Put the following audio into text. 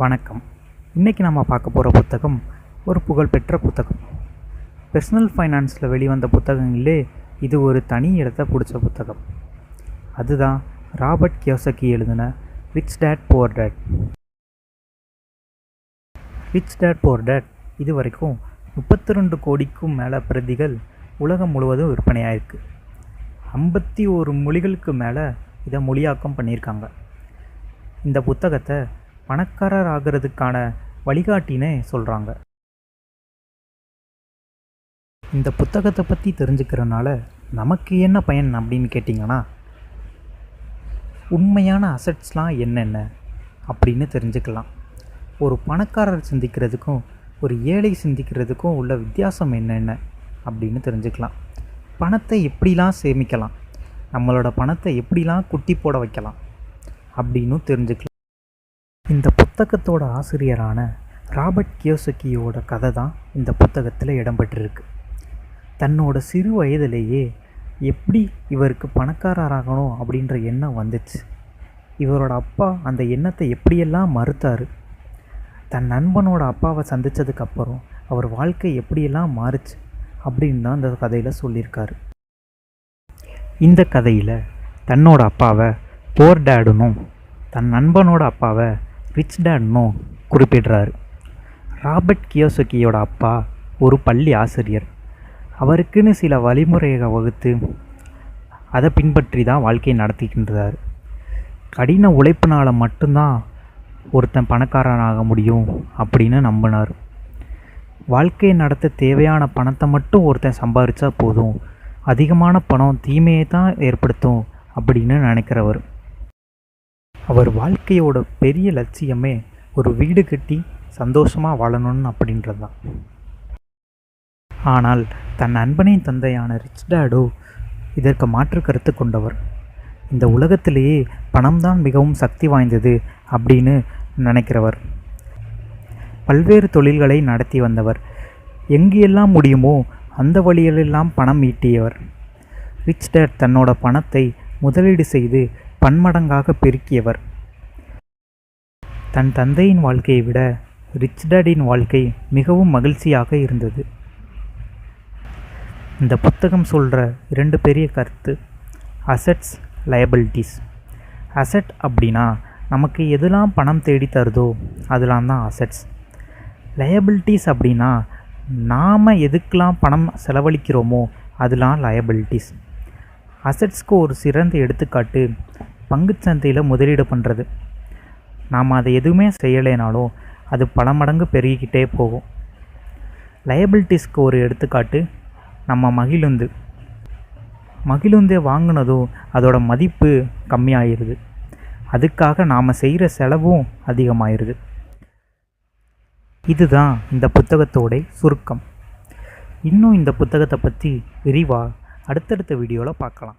வணக்கம். இன்றைக்கி நம்ம பார்க்க போகிற புத்தகம் ஒரு புகழ்பெற்ற புத்தகம். பர்சனல் ஃபைனான்ஸில் வெளிவந்த புத்தகங்களிலே இது ஒரு தனி இடத்த பிடிச்ச புத்தகம். அதுதான் ராபர்ட் கியோசக்கி எழுதின rich dad poor dad rich dad poor dad இது வரைக்கும் முப்பத்தி ரெண்டு கோடிக்கும் மேலே பிரதிகள் உலகம் முழுவதும் விற்பனையாயிருக்கு. ஐம்பத்தி ஒரு மொழிகளுக்கு மேலே இதை மொழியாக்கம் பண்ணியிருக்காங்க. இந்த புத்தகத்தை பணக்காரர் ஆகிறதுக்கான வழிகாட்டினே சொல்கிறாங்க இந்த புத்தகத்தை பற்றி தெரிஞ்சுக்கிறனால நமக்கு என்ன பயன் அப்படின்னு கேட்டிங்கன்னா உண்மையான அசட்ஸ்லாம் என்னென்ன அப்படின்னு தெரிஞ்சுக்கலாம். ஒரு பணக்காரர் சிந்திக்கிறதுக்கும் ஒரு ஏழை சிந்திக்கிறதுக்கும் உள்ள வித்தியாசம் என்னென்ன அப்படின்னு தெரிஞ்சுக்கலாம். பணத்தை எப்படிலாம் சேமிக்கலாம்? நம்மளோட பணத்தை எப்படிலாம் குட்டி போட வைக்கலாம்? அப்படின்னு தெரிஞ்சுக்கலாம். இந்த புத்தகத்தோட ஆசிரியரான ராபர்ட் கியோசக்கியோட கதை தான் இந்த புத்தகத்தில் இடம்பெற்றிருக்கு. தன்னோட சிறு வயதிலேயே எப்படி இவருக்கு பணக்காரராகணும் அப்படின்ற எண்ணம் வந்துச்சு. இவரோட அப்பா அந்த எண்ணத்தை எப்படியெல்லாம் மறுத்தார்? தன் நண்பனோட அப்பாவை சந்தித்ததுக்கப்புறம் அவர் வாழ்க்கை எப்படியெல்லாம் மாறுச்சு அப்படின்னு தான் இந்த கதையில் சொல்லியிருக்காரு. இந்த கதையில் தன்னோட அப்பாவை போர் டேடுனும் தன் நண்பனோட அப்பாவை ரிச் டேட்னும் குறிப்பிடுறாரு. ராபர்ட் கியோசக்கியோட அப்பா ஒரு பள்ளி ஆசிரியர். அவருக்குன்னு சில வழிமுறைகளை வகுத்து அதை பின்பற்றி தான் வாழ்க்கையை நடத்திக்கின்றார். கடின உழைப்பினால் மட்டும்தான் ஒருத்தன் பணக்காரனாக முடியும் அப்படின்னு நம்பினார். வாழ்க்கையை நடத்த தேவையான பணத்தை மட்டும் ஒருத்தன் சம்பாதிச்சா போதும். அதிகமான பணம் தீமையை தான் ஏற்படுத்தும் அப்படின்னு நினைக்கிறவர். அவர் வாழ்க்கையோட பெரிய லட்சியமே ஒரு வீடு கட்டி சந்தோஷமாக வாழணும்னு அப்படின்றது தான் ஆனால் தன் அன்பனின் தந்தையான ரிச் டேடோ இதற்கு மாற்று கருத்து கொண்டவர். இந்த உலகத்திலேயே பணம்தான் மிகவும் சக்தி வாய்ந்தது அப்படின்னு நினைக்கிறவர். பல்வேறு தொழில்களை நடத்தி வந்தவர். எங்கெல்லாம் முடியுமோ அந்த வழியிலெல்லாம் பணம் ஈட்டியவர். ரிச் டேட் தன்னோட பணத்தை முதலீடு செய்து பன்மடங்காக பெருக்கியவர். தன் தந்தையின் வாழ்க்கையை விட ரிச் டேடின் வாழ்க்கை மிகவும் மகிழ்ச்சியாக இருந்தது. இந்த புத்தகம் சொல்கிற இரண்டு பெரிய கருத்து அசட்ஸ் லயபிலிட்டிஸ் அசட் அப்படின்னா நமக்கு எதெல்லாம் பணம் தேடி தருதோ அதெல்லாம் தான் அசட்ஸ் லயபிலிட்டிஸ் அப்படின்னா நாம் எதுக்கெலாம் பணம் செலவழிக்கிறோமோ அதெல்லாம் லயபிலிட்டிஸ் அசட்ஸ்க்கு ஒரு சிறந்த எடுத்துக்காட்டு பங்குச்சந்தையில் முதலீடு பண்ணுறது நாம் அதை எதுவுமே செய்யலைனாலும் அது பல மடங்கு பெருகிக்கிட்டே போகும். லயபிலிட்டிஸ்க்கு ஒரு எடுத்துக்காட்டு நம்ம மகிழுந்து. மகிழுந்தே வாங்கினதும் அதோட மதிப்பு கம்மியாயிருது. அதுக்காக நாம் செய்கிற செலவும் அதிகமாயிருது. இதுதான் இந்த புத்தகத்தோட சுருக்கம். இன்னும் இந்த புத்தகத்தை பற்றி விரிவாக அடுத்தடுத்த வீடியோவில் பார்க்கலாம்.